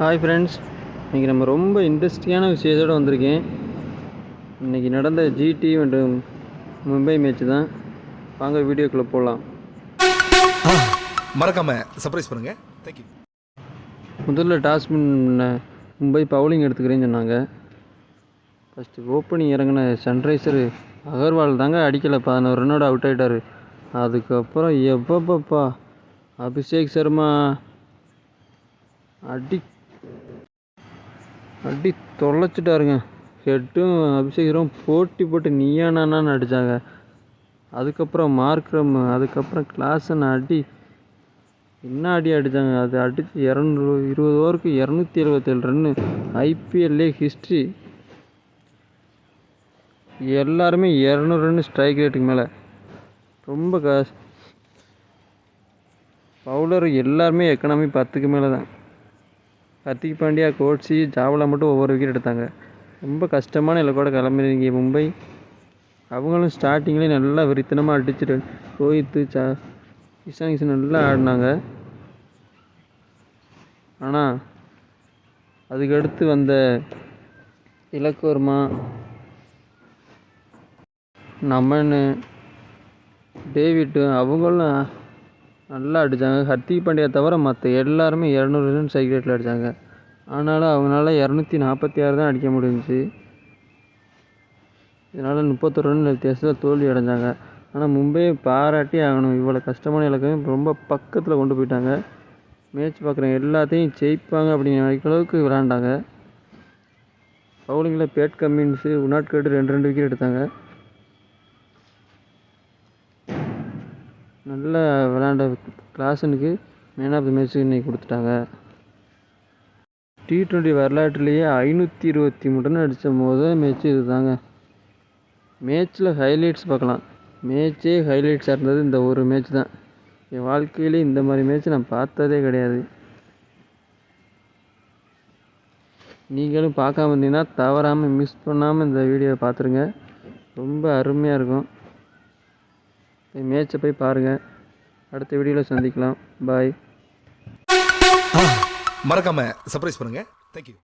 Hi friends இன்றைக்கி நம்ம ரொம்ப இன்ட்ரெஸ்டிங்கான விஷயத்தோடு வந்திருக்கேன். இன்றைக்கி நடந்த ஜிடி மற்றும் மும்பை மேட்ச் தான். வாங்க வீடியோக்குள்ளே போகலாம் மறக்காம சர்ப்ரைஸ் பண்ணுங்க. தேங்க்யூ முதல்ல டாஸ் பண்ண மும்பை பவுலிங் எடுத்துக்கிறேன்னு சொன்னாங்க. ஃபஸ்ட்டு ஓப்பனிங் இறங்கின சன்ரைசர் அகர்வால் தாங்க அடிக்கலை. பதினோரு ரன்னோட அவுட் ஆகிட்டார் அதுக்கப்புறம் எப்பப்பப்பா அபிஷேக் சர்மா அடி அடி தொலைச்சிட்டாருங்க. ஹெட்டும் அபிஷேகரும் போட்டி போட்டு நீயா நானான்னு அடித்தாங்க அதுக்கப்புறம் மார்க்ரம் அதுக்கப்புறம் கிளாஸன் அடி என்ன அடி அடித்தாங்க அது அடித்து இரநூறு இருபது ஓவருக்கு இரநூத்தி எழுபத்தேழு ரன்னு ஐபிஎல்லே ஹிஸ்ட்ரி எல்லாருமே இரநூறு ரன்னு ஸ்ட்ரைக் ரேட்டுக்கு மேலே. ரொம்ப க பவுலர் எல்லாருமே எக்கனாமி பத்துக்கு மேலே தான் ஹர்திக் பாண்டியா கோட்ஸி ஜாவலா மட்டும் ஒவ்வொரு விக்கெட் எடுத்தாங்க. ரொம்ப கஷ்டமான இலக்கோட கிளம்பிருங்க மும்பை. அவங்களும் ஸ்டார்டிங்லேயே நல்லா வெறித்தனமாக அடிச்சுட்டு ரோஹித்து சா இஷான் கிஷன் நல்லா ஆடினாங்க. ஆனால் அதுக்கடுத்து வந்த இலக்குவர்மா நமன் டேவிட்டு அவங்களும் நல்லா அடித்தாங்க ஹர்திக் பாண்டியா தவிர மற்ற எல்லாருமே இரநூறு ரன் ஸ்ட்ரைக் ரேட்டில் அடித்தாங்க ஆனாலும் அவங்களால இரநூத்தி நாற்பத்தி ஆறு தான் அடிக்க முடிஞ்சிச்சு. இதனால் முப்பத்தொரு ரன் வித்தியாசத்தில் தோல்வி அடைஞ்சாங்க. ஆனால் மும்பையை பாராட்டி ஆகணும். இவ்வளோ கஷ்டமான இலக்கையும் ரொம்ப பக்கத்தில் கொண்டு போயிட்டாங்க. மேட்ச் பார்க்குற எல்லாத்தையும் ஜெயிப்பாங்க அப்படிங்கிற நினைக்கிற அளவுக்கு விளாண்டாங்க பவுலிங்கில் பேட் கம்மின்ஸு உனாட்கட்டு ரெண்டு ரெண்டு விக்கெட் எடுத்தாங்க. நல்ல விளாண்ட கிளாஸனுக்கு மேன் ஆஃப் த மேட்ச் இன்னைக்கு கொடுத்துட்டாங்க. டி ட்வெண்ட்டி வரலாற்றுலேயே ஐநூற்றி இருபத்தி மூணு ரன் அடித்த முதல் மேட்ச்சு இது தாங்க மேட்ச்சில் ஹைலைட்ஸ் பார்க்கலாம் மேட்ச்சே ஹைலைட்ஸாக இருந்தது இந்த ஒரு மேட்ச் தான். என் வாழ்க்கையிலே இந்த மாதிரி மேட்ச் நான் பார்த்ததே கிடையாது. நீங்களும் பார்க்காம இருந்தீங்கன்னா தவறாமல் மிஸ் பண்ணாமல் இந்த வீடியோவை பார்த்துருங்க. ரொம்ப அருமையாக இருக்கும். மேட்ச்சை போய் பாருங்கள் அடுத்த வீடியோவில் சந்திக்கலாம். பாய் மறக்காமல் சர்ப்ரைஸ் பண்ணுங்கள் தேங்க்யூ